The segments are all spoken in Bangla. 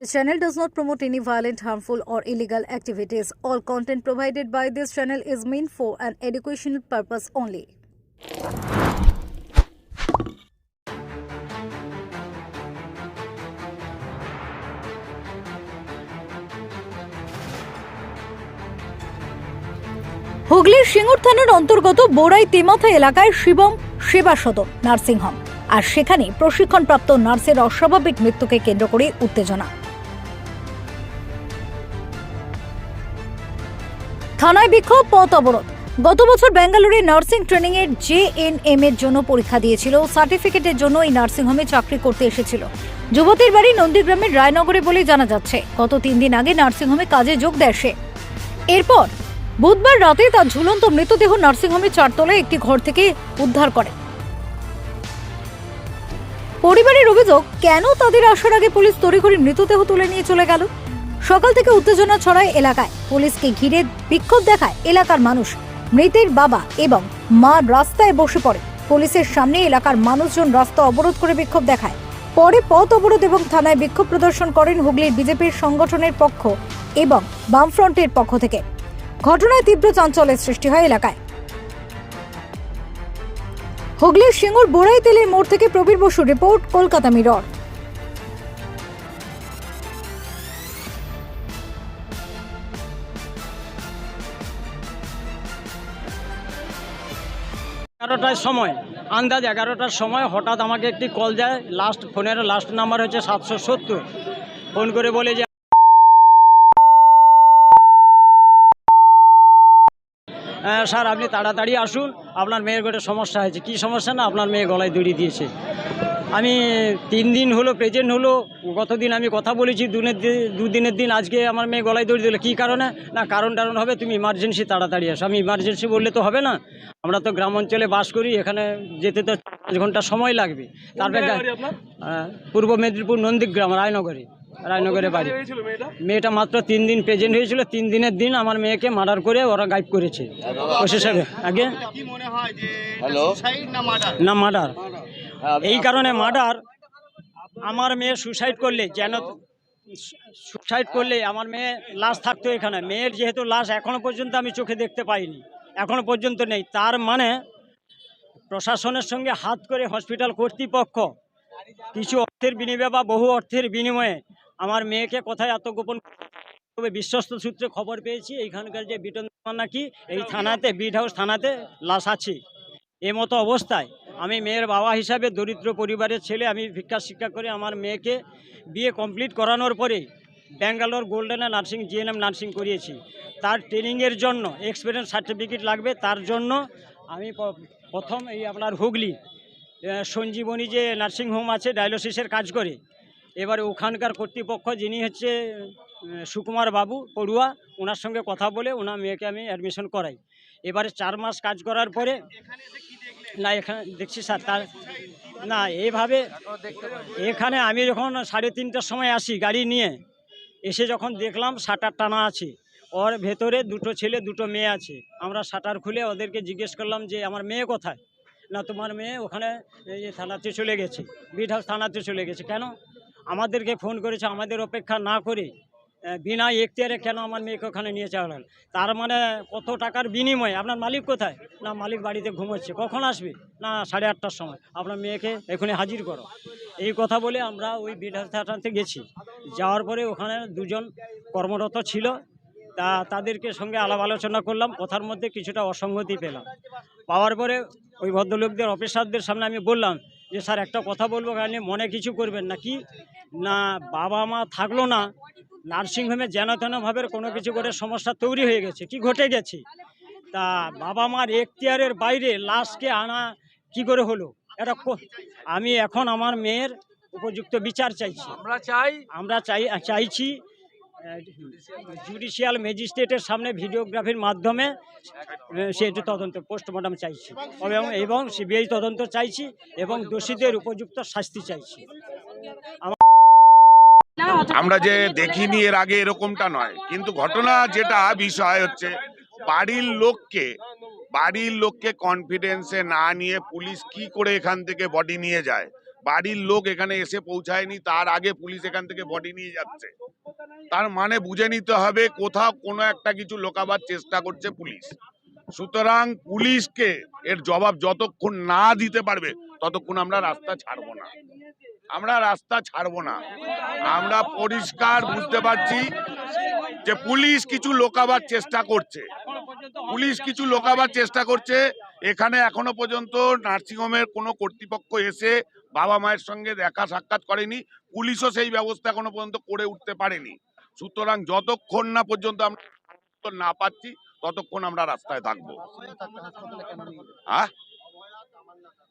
This channel does not promote any violent, harmful, or illegal activities. All content provided by this channel is meant for an educational purpose only. হুগলির সিঙ্গুর থানার অন্তর্গত বোরাই তেমাথা এলাকায় শিবম সেবা সদন নার্সিংহোম আর সেখানে প্রশিক্ষণপ্রাপ্ত নার্সের অস্বাভাবিক মৃত্যুকে কেন্দ্র করে উত্তেজনা থানায় বিক্ষোভ, পথ অবরোধ। গত বছর ব্যাঙ্গালোরে নার্সিং ট্রেনিং এর জেএনএম এর জন্য পরীক্ষা দিয়েছিল। সার্টিফিকেটের জন্য এই নার্সিংহোমে চাকরি করতে এসেছিল। যুবতীর বাড়ি নন্দীগ্রামের রায়নগরে বলে জানা যাচ্ছে, গত তিন দিন আগে নার্সিংহোমে কাজে যোগ দেয় সে। এরপর বুধবার রাতে তার ঝুলন্ত মৃতদেহ নার্সিংহোমের চারতলায় একটি ঘর থেকে উদ্ধার করে। পরিবারের অভিযোগ, কেন তাদের আসার আগে পুলিশ তড়িঘড়ি মৃতদেহ তুলে নিয়ে চলে গেল? সকাল থেকে উত্তেজনা ছড়ায় এলাকায়। পুলিশকে ঘিরে বিক্ষোভ দেখায় এলাকার মানুষ। মৃতের বাবা এবং মা রাস্তায় বসে পড়ে। পুলিশের সামনে এলাকার মানুষজন রাস্তা অবরোধ করে বিক্ষোভ দেখায়। পরে পথ অবরোধ এবং থানায় বিক্ষোভ প্রদর্শন করেন হুগলির বিজেপির সংগঠনের পক্ষ এবং বামফ্রন্টের পক্ষ থেকে। ঘটনায় তীব্র চাঞ্চল্যের সৃষ্টি হয় এলাকায়। হুগলির সিঙ্গুর বোড়াই তেলের মোড় থেকে প্রবীর বসু রিপোর্ট, কলকাতা মিরর। এগারোটার সময় আন্দাজ এগারোটার সময় হঠাৎ আমাকে একটি কল যায় লাস্ট ফোনের লাস্ট নাম্বার হচ্ছে সাতশো সত্তর। ফোন করে বলে যে "হ্যাঁ, স্যার আপনি তাড়াতাড়ি আসুন আপনার মেয়ের গোটে সমস্যা হয়েছে। কি সমস্যা না? আপনার মেয়ে গলায় দড়ি দিয়েছে। আমি তিন দিন হলো প্রেজেন্ট হলো গতদিন আমি কথা বলেছি দুনের দি- দুদিনের দিন আজকে আমার মেয়ে গলায় দড়ি দিল। কী কারণে? না কারণ টারণ হবে তুমি ইমার্জেন্সি তাড়াতাড়ি আসো আমি ইমার্জেন্সি বললে তো হবে না। আমরা তো গ্রাম অঞ্চলে বাস করি এখানে যেতে তো পাঁচ ঘণ্টা সময় লাগবে। তারপরে পূর্ব মেদিনীপুর নন্দীগ্রাম রায়নগরে। রায়নগরে বাড়ি। মেয়েটা? মাত্র তিন দিন প্রেজেন্ট হয়েছিল তিন দিনের দিন আমার মেয়েকে মার্ডার করে ওরা গাইব করেছে। প্রশাসনে। আগে? না মার্ডার এই কারণে মার্ডার আমার মেয়ে সুসাইড করলে, যেন সুসাইড করলে আমার মেয়ে লাশ থাকতো এখানে। মেয়ের যেহেতু লাশ এখনও পর্যন্ত আমি চোখে দেখতে পাইনি, এখনও পর্যন্ত নেই। তার মানে প্রশাসনের সঙ্গে হাত করে হসপিটাল কর্তৃপক্ষ কিছু অর্থের বিনিময়ে বা বহু অর্থের বিনিময়ে আমার মেয়েকে কোথায় আত্মগোপন তবে বিশ্বস্ত সূত্রে খবর পেয়েছি, এইখানকার যে বিটন নাকি, এই থানাতে বিট হাউস থানাতে লাশ আছে। এ মতো অবস্থায় আমি মেয়ের বাবা হিসাবে দরিদ্র পরিবারের ছেলে, আমি ভিক্ষা শিক্ষা করে আমার মেয়েকে বিয়ে কমপ্লিট করানোর পরে ব্যাঙ্গালোর গোল্ডেনে নার্সিং জিএনএম নার্সিং করিয়েছি। তার ট্রেনিংয়ের জন্য এক্সপিরিয়েন্স সার্টিফিকেট লাগবে, তার জন্য আমি প্রথম এই আপনার হুগলি সঞ্জীবনী যে নার্সিং হোম আছে, ডায়ালিসিসের কাজ করে। এবার ওখানকার কর্তৃপক্ষ যিনি হচ্ছে সুকুমার বাবু পড়ুয়া, ওনার সঙ্গে কথা বলে ওনার মেয়েকে আমি অ্যাডমিশন করাই। এবারে চার মাস কাজ করার পরে না, এখানে দেখছি স্যার, তার না, এভাবে এখানে আমি যখন সাড়ে তিনটার সময় আসি গাড়ি নিয়ে, এসে যখন দেখলাম শাটার টানা আছে, ওর ভেতরে দুটো ছেলে, দুটো মেয়ে আছে। আমরা শাটার খুলে ওদেরকে জিজ্ঞেস করলাম যে, আমার মেয়ে কোথায়? না, তোমার মেয়ে ওখানে এই থানাতে চলে গেছে বিট হাউস থানাতে চলে গেছে। কেন? আমাদেরকে ফোন করেছে, আমাদের অপেক্ষা না করে বিনা এখতিয়ারে কেন আমার মেয়েকে ওখানে নিয়ে হলো? তার মানে কত টাকার বিনিময়ে? আপনার মালিক কোথায়? না, মালিক বাড়িতে ঘুমোচ্ছে। কখন আসবে? না, সাড়ে আটটার সময়। আপনার মেয়েকে এখানে হাজির করো। এই কথা বলে আমরা ওই হাউস গেছি। যাওয়ার পরে ওখানে দুজন কর্মরত ছিল। তা, তাদেরকে সঙ্গে আলাপ আলোচনা করলাম। কথার মধ্যে কিছুটা অসঙ্গতি পেলাম। পাওয়ার পরে ওই ভদ্রলোকদের, অফিসারদের সামনে আমি বললাম যে, স্যার, একটা কথা বলব কারণ মনে কিছু করবেন না কি না বাবা মা থাকল না। নার্সিংহোমে যেন তেনভাবে কোনো কিছু করে সমস্যা তৈরি হয়ে গেছে। কি ঘটে গেছে? তা বাবা মার এখতিয়ারের বাইরে লাশকে আনা কি করে হলো? এটা কো- আমি এখন আমার মেয়ের উপযুক্ত বিচার চাইছি। আমরা চাই আমরা চাই চাইছি জুডিশিয়াল ম্যাজিস্ট্রেটের সামনে ভিডিওগ্রাফির মাধ্যমে সেটি তদন্ত পোস্টমর্টম চাইছি। এবং এবং সিবিআই তদন্ত চাইছি এবং দোষীদের উপযুক্ত শাস্তি চাইছি। আমরা যে দেখিনি এর আগে এরকমটা নয়। কিন্তু ঘটনা যেটা বিষয় হচ্ছে বাড়ির লোককে বাড়ির লোককে কনফিডেন্সে না নিয়ে পুলিশ কি করে এখান থেকে বডি নিয়ে যায়? বাড়ির লোক এখানে এসে পৌঁছায়নি তার আগে পুলিশ এখান থেকে বডি নিয়ে যাচ্ছে। তার মানে বুঝে নিতে হবে কোথাও কোনো একটা কিছু লোকাবার চেষ্টা করছে পুলিশ। সুতরাং পুলিশকে এর জবাব যতক্ষণ না দিতে পারবে ততক্ষণ আমরা রাস্তা ছাড়বো না। আমরা রাস্তা ছাড়বো না। আমরা পরিষ্কার বুঝতে পারছি যে পুলিশ কিছু লোকাবার চেষ্টা করছে। পুলিশ কিছু লোকাবার চেষ্টা করছে। এখানে এখনও পর্যন্ত নার্সিংহোমের কোনো কর্তৃপক্ষ এসে বাবা মায়ের সঙ্গে দেখা সাক্ষাৎ করেনি। পুলিশও সেই ব্যবস্থা এখনও পর্যন্ত করে উঠতে পারেনি। সুতরাং যতক্ষণ না পর্যন্ত আমরা না পাচ্ছি, ততক্ষণ আমরা রাস্তায় থাকব। হ্যাঁ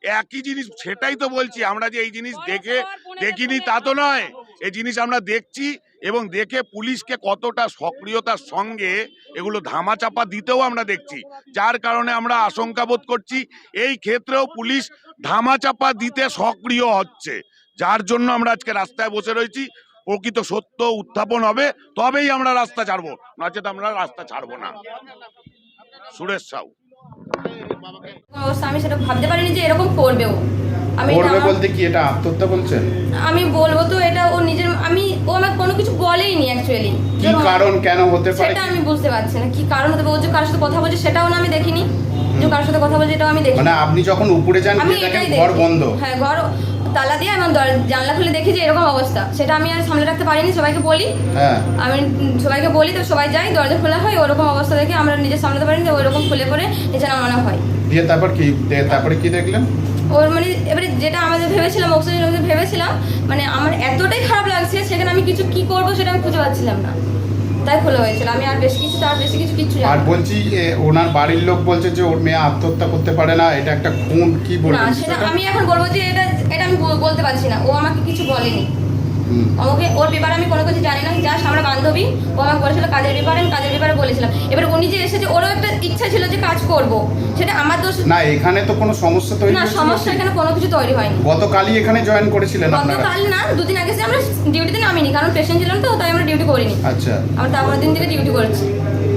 একই জিনিস সেটাই তো বলছি। আমরা যে এই জিনিস দেখে দেখিনি তা তো নয়। এই জিনিস আমরা দেখছি এবং দেখে পুলিশকে কতটা সক্রিয়তার সঙ্গে এগুলো ধামাচাপা দিতেও আমরা দেখছি। যার কারণে আমরা আশঙ্কা বোধ করছি এই ক্ষেত্রেও পুলিশ ধামাচাপা দিতে সক্রিয় হচ্ছে। যার জন্য আমরা আজকে রাস্তায় বসে রয়েছি। প্রকৃত সত্য উত্থাপন হবে তবেই আমরা রাস্তা ছাড়বো। নচেত আমরা রাস্তা ছাড়বো না। সুরেশ সাউ। অবস্থা আমি সেটা ভাবতে পারিনি যে এরকম করবেও। আমি করবে বলতে কি এটা আত্মহত্যা বলছেন আমি বলব তো এটা ও নিজের আমি ও আমাকে কোনো কিছু বলেইনি অ্যাকচুয়ালি কি কারণ কেন হতে পারে? সেটা আমি বুঝতে পারছি না। কি কারণ হতে পারে? ও যে কার সাথে কথা বলছে সেটাও না আমি দেখিনি। যে কার সাথে কথা বলছে এটাও আমি দেখিনি। মানে আপনি যখন উপরে যান আমি এটাই ঘর বন্ধ। হ্যাঁ ঘর তালা দিয়ে এবং জানলা খুলে দেখি যে এরকম অবস্থা। সেটা আমি আর সামলে রাখতে পারিনি সবাইকে বলি। হ্যাঁ। আমি সবাইকে বলি তো সবাই যাই দরজা খোলা হয় ওরকম অবস্থা দেখে আমরা নিজে সামলাতে পারিনি তো ওইরকম খুলে করে নিচে নামানো হয়। দিয়ে তারপর কি তারপরে কি দেখলেন? ওর মানে এবারে যেটা আমাদের ভেবেছিলাম অক্সিজেন ভেবেছিলাম মানে আমার এতটাই খারাপ লাগছে সেখানে আমি কিছু কি করব সেটা আমি খুঁজে পাচ্ছিলাম না। তাই খোলা হয়েছিল। আমি আর বেশি কিছু তার বেশি কিছু কিছু আর বলছি এ, ওনার বাড়ির লোক বলছে যে ওর মেয়ে আত্মহত্যা করতে পারে না। এটা একটা খুন কি না বলবেন? সেটা আমি এখন বলব যে এটা এটা আমি বল- বলতে পারছি না। ও আমাকে কিছু বলেনি। আমাকে ওর ব্যাপারে আমি কোনো কিছু জানি না জাস্ট আমরা বান্ধবী ও আমাকে বলেছিল কাজের ব্যাপারে আমি কাজের ব্যাপারে বলেছিলাম। এবার উনি যে এসেছে ওরও একটা ইচ্ছা ছিল যে কাজ করব। সেটা আমার দোষ না এখানে তো কোনো সমস্যা তৈরি না সমস্যা এখানে কোনো কিছু তৈরি হয়নি। গতকালই এখানে জয়েন করেছিলেন আপনারা? গতকাল না দুদিন আগে সে আমরা ডিউটিতে নামিনি কারণ পেশেন্ট ছিলাম তো তাই আমরা ডিউটি করিনি। আচ্ছা। আমরা তারপর দিন থেকে ডিউটি করেছি।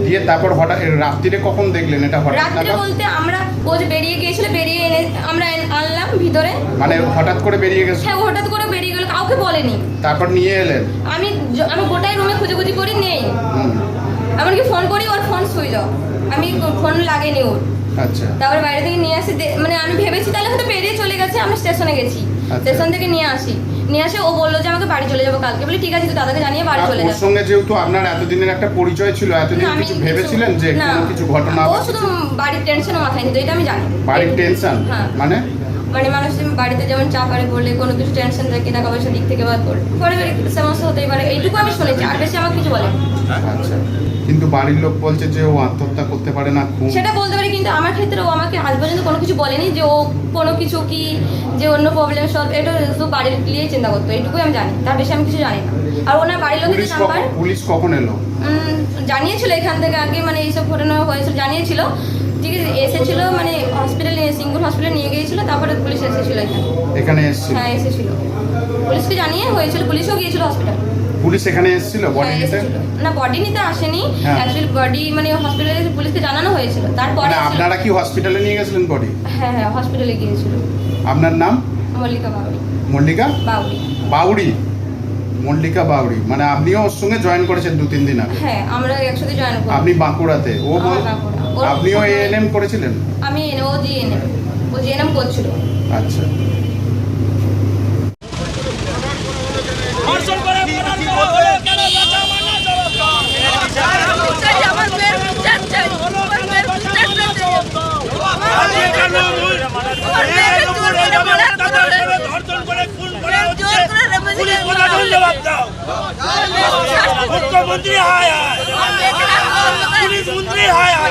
দিয়ে তারপর হঠাৎ রাত্রিরে কখন দেখলেন এটা হঠাৎ রাত্রে বলতে আমরা ও যে বেরিয়ে গিয়েছিল বেরিয়ে এনে আমরা আনলাম ভিতরে। মানে হঠাৎ করে বেরিয়ে গেছে? হ্যাঁ হঠাৎ করে বেরিয়ে কাউকে বলেনি। তারপর নিয়ে এলেন? আমি আমি গোটাই রুমে খুঁজে করি নেই। এমনকি ফোন করি ওর ফোন সুইচ অফ আমি ফোন লাগেনি ওর। আচ্ছা। তারপরে বাইরে থেকে নিয়ে আসি মানে আমি ভেবেছি তাহলে হয়তো বেরিয়ে চলে গেছে আমি স্টেশনে গেছি। আচ্ছা। স্টেশন থেকে নিয়ে আসি। নিয়ে আসে ও বলল যে আমাকে বাড়ি চলে যাব কালকে। বলি ঠিক আছে তুই দাদাকে জানিয়ে বাড়ি চলে ওর যা। সঙ্গে যেহেতু আপনার এতদিনের একটা পরিচয় ছিল এতদিন কিছু ভেবেছিলেন যে কোনো কিছু ঘটনা ও শুধু বাড়ির টেনশনও মাথায় নিত এটা আমি জানি। বাড়ির টেনশন হ্যাঁ। মানে? মানে মানুষ বাড়িতে যেমন চা করে পড়লে কোনো কিছু টেনশন থাকে টাকা পয়সার দিক থেকে বা পড়লে পারিবারিক সমস্যা হতেই পারে এইটুকু আমি শুনেছি আর বেশি আমার কিছু বলে আচ্ছা কিন্তু বাড়ির লোক বলছে যে ও আত্মহত্যা করতে পারে না খুব। সেটা বলতে পারি কিন্তু আমার ক্ষেত্রে ও আমাকে আজ পর্যন্ত কোনো কিছু বলেনি যে ও কোনো কিছু কি যে অন্য প্রবলেম সলভ এটা শুধু বাড়ির নিয়ে চিন্তা করতো এইটুকুই আমি জানি তার বেশি আমি কিছু জানি না। আর ওনার বাড়ির লোকের নাম্বার পুলিশ কখন এলো? জানিয়েছিল এখান থেকে আগে মানে এইসব ঘটনা হয়েছিল জানিয়েছিল। ঠিক আছে এসেছিল মানে হসপিটালে সিঙ্গুর হসপিটালে নিয়ে গিয়েছিল তারপরে পুলিশ এসেছিল এখানে। এসেছিল? হ্যাঁ এসেছিল। পুলিশকে জানিয়ে হয়েছিল পুলিশও গিয়েছিল হসপিটাল পুলিশ এখানে এসেছিল বডি হ্যাঁ, নিতে? না বডি নিতে আসেনি। অ্যাকচুয়ালি বডি মানে হসপিটালে পুলিশকে জানানো হয়েছিল তারপরে মানে আপনারা কি হসপিটালে নিয়ে গেছিলেন বডি হ্যাঁ হ্যাঁ হসপিটালে গিয়েছিল। আপনার নাম? মল্লিকা বাউরি মল্লিকা? বাউরি বাউরি মল্লিকা বাউরি মানে আপনিও ওর সঙ্গে জয়েন করেছেন দু তিন দিন আগে? হ্যাঁ আমরা একসাথে জয়েন করি আপনি বাঁকুড়াতে? ও বাঁকুড়া। আপনিও এএনএম করেছিলেন? আমি এনে ও জিএনএম ও জিএনএম করছিল। আচ্ছা। জোর করে মারার করা হয়েছে। জোর করে রেপেছে মারা হয়েছে। আমার মেয়েকে শাস্তি দিতে হবে। মুখ্যমন্ত্রী হায় হায়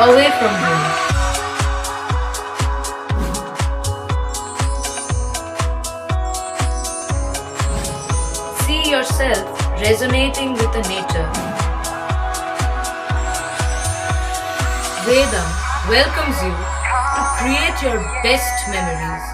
away from home. See yourself resonating with the nature. Vedam welcomes you to create your best memories.